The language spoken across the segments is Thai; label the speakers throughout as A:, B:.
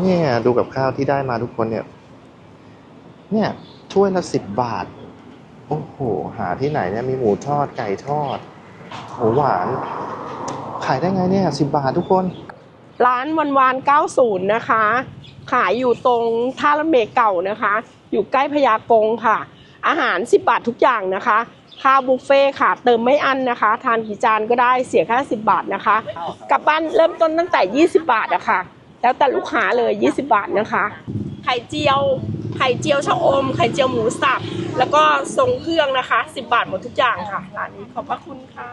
A: เนี่ยดูกับข้าวที่ได้มาทุกคนเนี่ย เนี่ยถ้วยละสิบบาท โอ้โห หาที่ไหนเนี่ยมีหมูทอดไก่ทอดหมูหวาน ขายได้ไงเนี่ยสิบบาททุกคน
B: ร้านวันวาน90นย์นะคะ ขายอยู่ตรงท่ารถเมล์เก่านะคะ อยู่ใกล้พญากงค่ะ อาหาร10บบาททุกอย่างนะคะค่าบุฟเฟ่ค่ะ เติมไม่อั้นนะคะ ทานกี่จานก็ได้เสียแค่10บบาทนะคะ กลับบ้านเริ่มต้นตั้งแต่20บบาทอะค่ะ แล้วแต่ลูกค้าเลย 20 บาทนะคะ ไข่เจียว ไข่เจียวชะอม ไข่เจียวหมูสับ แล้วก็ทรงเครื่องนะคะ 10 บาทหมดทุกอย่างค่ะ ร้านนี้ขอบพระคุณค่ะ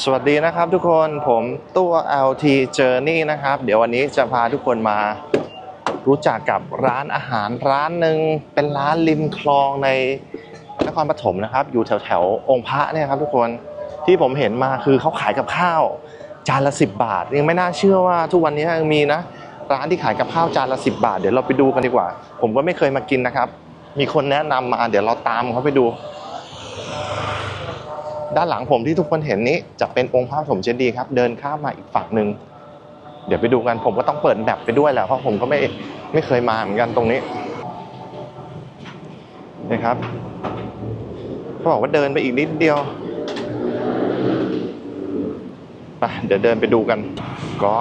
A: สวัสดีนะครับทุกคน ผมตัว LT Journey นะครับ เดี๋ยววันนี้จะพาทุกคนมารู้จักกับร้านอาหารร้านหนึ่งเป็นร้านริมคลองในนครปฐมนะครับ อยู่แถวแถวๆองค์พระเนี่ยครับทุกคน ที่ผมเห็นมาคือเขาขายกับข้าว จานละ 10 บาท ยังไม่น่าเชื่อว่าทุกวันนี้ยังมีนะร้านที่ขายกับข้าวจานละ 10 บาท เดี๋ยวเราไปดูกันดีกว่า ผมก็ไม่เคยมากินนะครับ มีคนแนะนำมาเดี๋ยวเราตามเขาไปดู ด้านหลังผมที่ทุกคนเห็นนี้จะเป็นองค์พระปฐมเจดีย์ครับ เดินข้ามมาอีกฝั่งหนึ่งเดี๋ยวไปดูกันผมก็ต้องเปิดแมปไปด้วยแหละเพราะผมก็ไม่ไม่เคยมาเหมือนกันตรงนี้นะครับเขาบอกว่าเดินไปอีกนิดเดียว ไปเดี๋ยวเดินไปดูกัน ก็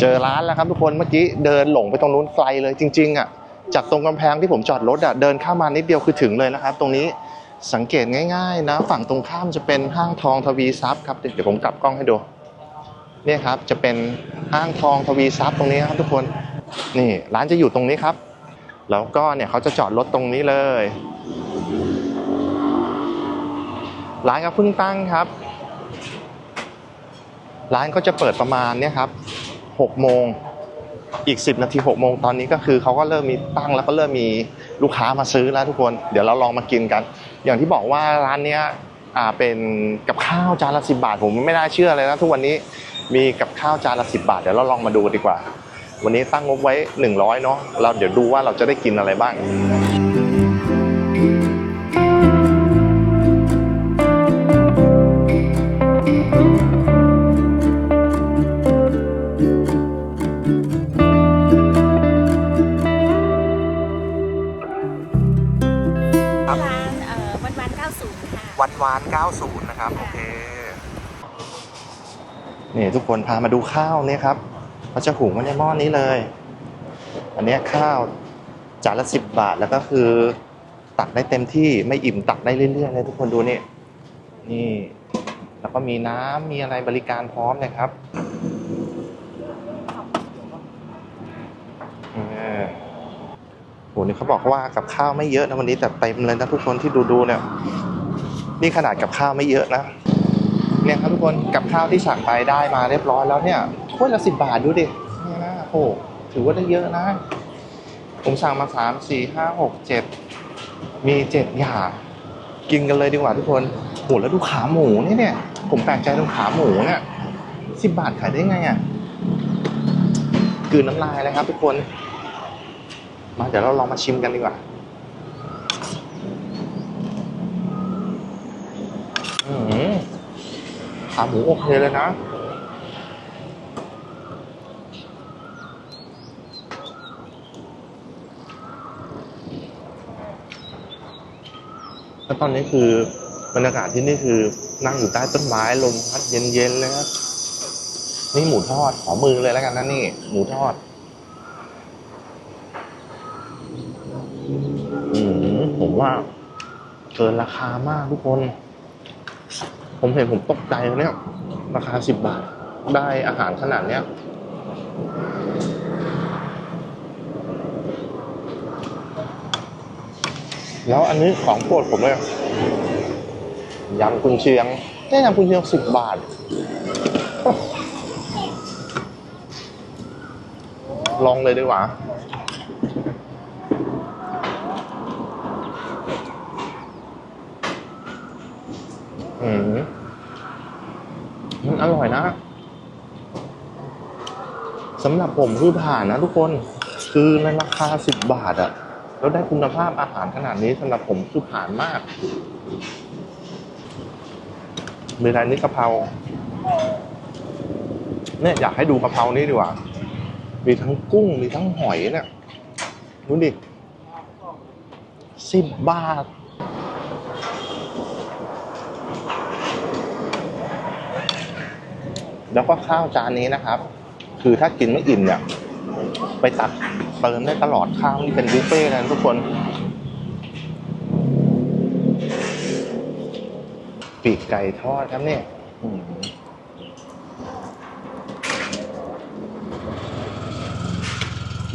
A: เจอร้านแล้วครับทุกคนเมื่อกี้เดินหลงไปตรงนู้นไกลเลยจริง ๆอะจากตรงกำแพงที่ผมจอดรถอะเดินข้ามมานิดเดียวคือถึงเลยนะครับ ตรงนี้สังเกตง่าย ๆ นะ ฝั่งตรงข้ามจะเป็นห้างทองทวีทรัพย์ครับเดี๋ยวผมกลับกล้องให้ดูเนี่ยครับจะเป็นห้างทองทวีทรัพย์ตรงนี้ครับทุกคนนี่ร้านจะอยู่ตรงนี้ครับ แล้วก็เนี่ยเขาจะจอดรถตรงนี้เลย ร้านก็เพิ่งตั้งครับ ร้านก็จะเปิดประมาณเนี่ยครับ6โมงอีก 10 นาที6โมงตอนนี้ก็คือเขาก็เริ่มมีตั้งแล้วก็เริ่มมีลูกค้ามาซื้อแล้วทุกคน เดี๋ยวเราลองมากินกัน อย่างที่บอกว่าร้านเนี้ยอ่าเป็นกับข้าวจานละสิบาท ผมไม่น่าเชื่อเลยนะทุกวันนี้มีกับข้าวจานละสิบาท เดี๋ยวเราลองมาดูดีกว่า วันนี้ตั้งงบไว้ 100เนาะเราเดี๋ยวดูว่าเราจะได้กินอะไรบ้างครัา
C: น90
A: นะครับ โอเคนี่ทุกคนพามาดูข้าวเนี่ยครับเขาจะหุงไว้ในหม้อนนี้เลย อันนี้ข้าวจานละสิบบาทแล้วก็คือ ตักได้เต็มที่ไม่อิ่มตักได้เรื่อยๆเลยทุกคนดูนี่นี่ แล้วก็มีน้ำมีอะไรบริการพร้อมนะครับเออโหนี่เขาบอกว่ากับข้าวไม่เยอะนะวันนี้แต่เต็มเลยนะทุกคนที่ดูๆเนี่ย นี่ขนาดกับข้าวไม่เยอะนะเนี่ยครับทุกคนกับข้าวที่สั่งไปได้มาเรียบร้อยแล้วเนี่ยถ้วยละสิบบาทดูดิเนี่ยนะโอ้โหถือว่าได้เยอะนะผมสั่งมาสามสี่ห้าหกเจ็ดมีเจ็ดอย่างกินกันเลยดีกว่าทุกคนโหแล้วดูขาหมูนี่เนี่ย ผมแปลกใจตรงขาหมูเนี่ยสิบบาทขายได้ไงอะกืนน้ำลายเลยครับทุกคน มาเดี๋ยวเราลองมาชิมกันดีกว่า อืม ขาหมูโอเคเลยนะ แล้วตอนนี้คือบรรยากาศที่นี่คือนั่งอยู่ใต้ต้นไม้ลมพัดเย็นๆเลยครับ นี่หมูทอดขอมือเลยแล้วกันนะนี่ หมูทอดอืมผมว่าเกินราคามากทุกคน ผมเห็นผมตกใจเลยเนี่ยราคาสิบบาท ได้อาหารขนาดเนี้ยแล้วอันนี้ของโปรดผมเลยยำกุนเชียงแค่ยำกุนเชียงสิบบาท ลองเลยดีกว่า อืมมันอร่อยนะสำหรับผมคือผ่านนะทุกคน คือในราคาสิบบาทอะแล้วได้คุณภาพอาหารขนาดนี้สำหรับผมคือผ่านมากมีอะไรนี่กะเพราเนี่ยอยากให้ดูกะเพรานี้ดีกว่า มีทั้งกุ้งมีทั้งหอยเนี่ยดูดิสิบบาท แล้วก็ข้าวจานนี้นะครับ คือถ้ากินไม่อิ่มเนี่ยไปตักเติมได้ตลอดข้าวนี่เป็นบุฟเฟ่ต์นะทุกคนปีกไก่ทอดครับเนี่ยม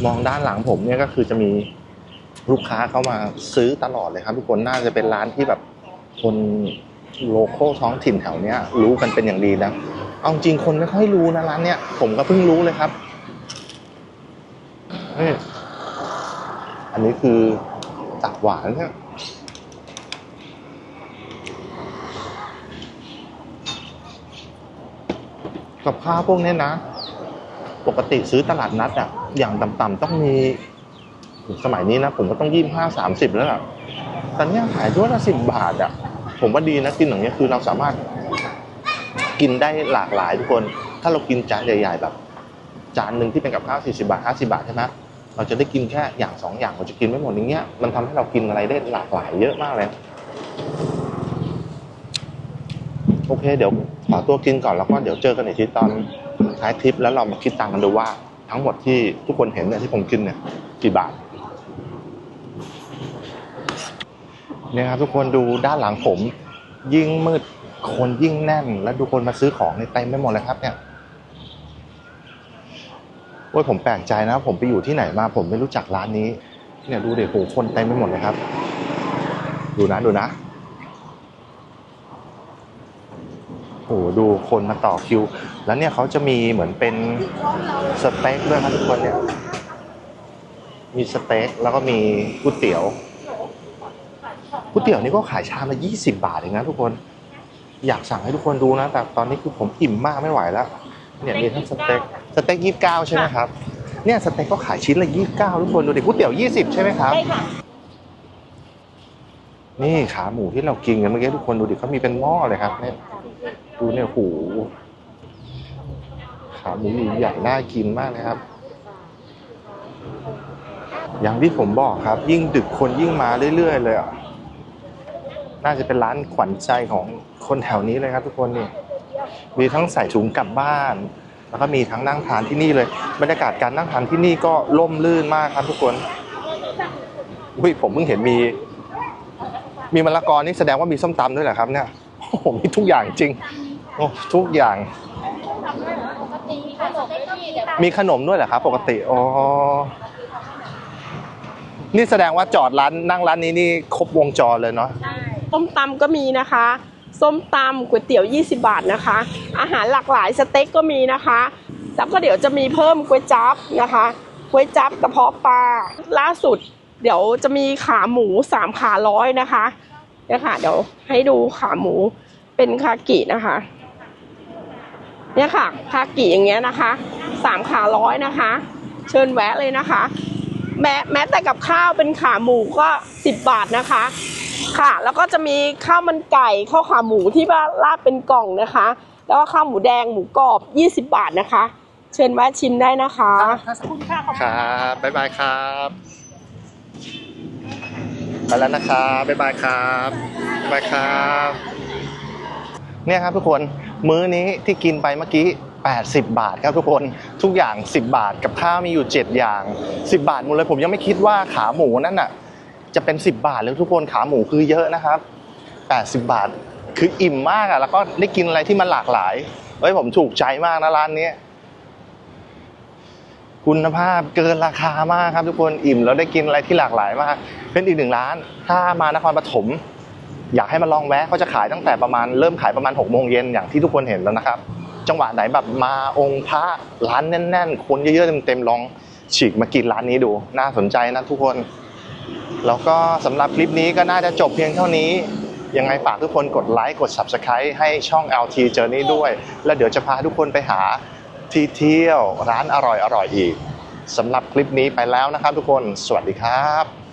A: มองด้านหลังผมเนี่ยก็คือจะมีลูกค้าเข้ามาซื้อตลอดเลยครับ ทุกคนน่าจะเป็นร้านที่แบบคนโลโก้ท้องถิ่นแถวเนี้ย รู้กันเป็นอย่างดีนะ เอาจริงคนไม่ค่อยรู้นะร้านเนี้ยผมก็เพิ่งรู้เลยครับนี่อันนี้คือตับหวานเนี่ยกับข้าวพวกเนี้ยนะ ปกติซื้อตลาดนัดอะอย่างต่ำๆต้องมี สมัยนี้นะ ผมก็ต้องยี่ห้าสามสิบแล้วอะแต่เนี้ยขายด้วยละสิบบาทอะผมว่าดีนะกินอย่างเงี้ยคือเราสามารถ กินได้หลากหลายทุกคน ถ้าเรากินจานใหญ่ ๆ แบบ จานหนึ่งที่เป็นกับข้าวสี่สิบาทห้าสิบาทใช่ไหมเราจะได้กินแค่อย่างสองอย่างเราจะกินไม่หมดอย่างเงี้ยมันทำให้เรากินอะไรได้หลากหลายเยอะมากเลยโอเค เดี๋ยวขอตัวกินก่อนแล้วก็เดี๋ยวเจอกันอีกทีตอนท้ายทริปแล้วเรามาคิดตังค์กันดูว่าทั้งหมดที่ทุกคนเห็นเนี่ยที่ผมกินเนี่ยกี่บาทเนี่ยครับทุกคนดูด้านหลังผมยิ่งมืด คนยิ่งแน่น แล้วดูคนมาซื้อของในเต็มไปหมดเลยครับเนี่ยโอ้ยผมแปลกใจนะ ผมไปอยู่ที่ไหนมา ผมไม่รู้จักร้านนี้ เนี่ยดูเด็กโหคนเต็มไปหมดเลยครับ ดูนะดูนะโอ้ดูคนมาต่อคิว แล้วเนี่ยเขาจะมีเหมือนเป็นสเต็กด้วยครับทุกคนเนี่ย มีสเต็กแล้วก็มีก๋วยเตี๋ยวก๋วยเตี๋ยวนี่ก็ขายชามละยี่สิบาทเองนะทุกคน อยากสั่งให้ทุกคนดูนะ แต่ตอนนี้คือผมอิ่มมากไม่ไหวแล้ว เนี่ยมีทั้งสเต็กสเต็กยี่สิบเก้าใช่ไหมครับ เนี่ยสเต็กก็ขายชิ้นละยี่สิบเก้าทุกคนดูดิก๋วยเตี๋ยวยี่สิบใช่ไหมครับ
B: ใช่ค่ะ
A: นี่ขาหมูที่เรากินกันเมื่อกี้ทุกคนดูดิเขามีเป็นหม้อเลยครับเนี่ยดูเนี่ยโหูขาหมูใหญ่ๆน่ากินมากเลยครับ อย่างที่ผมบอกครับ ยิ่งดึกคนยิ่งมาเรื่อยๆเลยอะน่าจะเป็นร้านขวัญใจของ คนแถวนี้เลยครับทุกคนนี่มีทั้งใส่ถุงกลับบ้าน แล้วก็มีทั้งนั่งทานที่นี่เลย บรรยากาศการนั่งทานที่นี่ก็ร่มรื่นมากครับทุกคนอุ้ยผมเพิ่งเห็นมี มีมะละกอนี่แสดงว่ามีส้มตำด้วยเหรอครับเนี่ยโอ้โหมีทุกอย่างจริงโอ้ทุกอย่าง มีขนมด้วยเหรอครับ ปกติอ๋อนี่แสดงว่าจอดร้านนั่งร้านนี้นี่ครบวงจรเลยเนาะ
B: ส้มตำก็มีนะคะ ส้มตำก๋วยเตี๋ยว 20 บาทนะคะ อาหารหลากหลายสเต็กก็มีนะคะ แล้วก็เดี๋ยวจะมีเพิ่มก๋วยจั๊บนะคะก๋วยจั๊บกระเพาะปลาล่าสุด เดี๋ยวจะมีขาหมูสามขาร้อยนะคะเนี่ยค่ะเดี๋ยวให้ดูขาหมูเป็นคากินะคะ เนี่ยค่ะคากิอย่างเงี้ยนะคะสามขาร้อยนะคะ เชิญแวะเลยนะคะ แม้แม้แต่กับข้าวเป็นขาหมูก็สิบบาทนะคะ ค่ะ แล้วก็จะมีข้าวมันไก่ข้าวขาหมูที่ว่าราดเป็นกล่องนะคะ แล้วก็ข้าวหมูแดงหมูกรอบ 20 บาทนะคะ เชิญแวะชิมได้นะคะ
A: ครับบ๊ายบายครับไปแล้วนะครับบ๊ายบายครับบ๊ายบายครับ เนี่ยครับทุกคนมื้อนี้ที่กินไปเมื่อกี้ 80 บาทครับทุกคนทุกอย่าง 10 บาทกับข้าวมีอยู่ 7 อย่าง 10 บาทหมดเลยผมยังไม่คิดว่าขาหมูนั่นน่ะจะเป็น 10 บาทเลยทุกคนขาหมูคือเยอะนะครับ 80 บาทคืออิ่มมากอะแล้วก็ได้กินอะไรที่มันหลากหลายเฮ้ยผมถูกใจมากนะร้านนี้คุณภาพเกินราคามากครับทุกคนอิ่มแล้วได้กินอะไรที่หลากหลายมาก เป็นอีกหนึ่งร้าน ถ้ามานครปฐมอยากให้มาลองแวะเขาจะขายตั้งแต่ประมาณเริ่มขายประมาณ6กโมงเย็นอย่างที่ทุกคนเห็นแล้วนะครับ จังหวะไหนแบบมาองค์พระร้านแน่น ๆ คนเยอะๆเต็มๆลองฉีกมากินร้านนี้ดู น่าสนใจนะทุกคน แล้วก็สำหรับคลิปนี้ก็น่าจะจบเพียงเท่านี้ ยังไงฝากทุกคนกดไลค์กด Subscribe ให้ช่อง LT Journey ด้วย แล้วเดี๋ยวจะพาทุกคนไปหาที่เที่ยวร้านอร่อยๆอีกสำหรับคลิปนี้ไปแล้วนะครับทุกคน สวัสดีครับ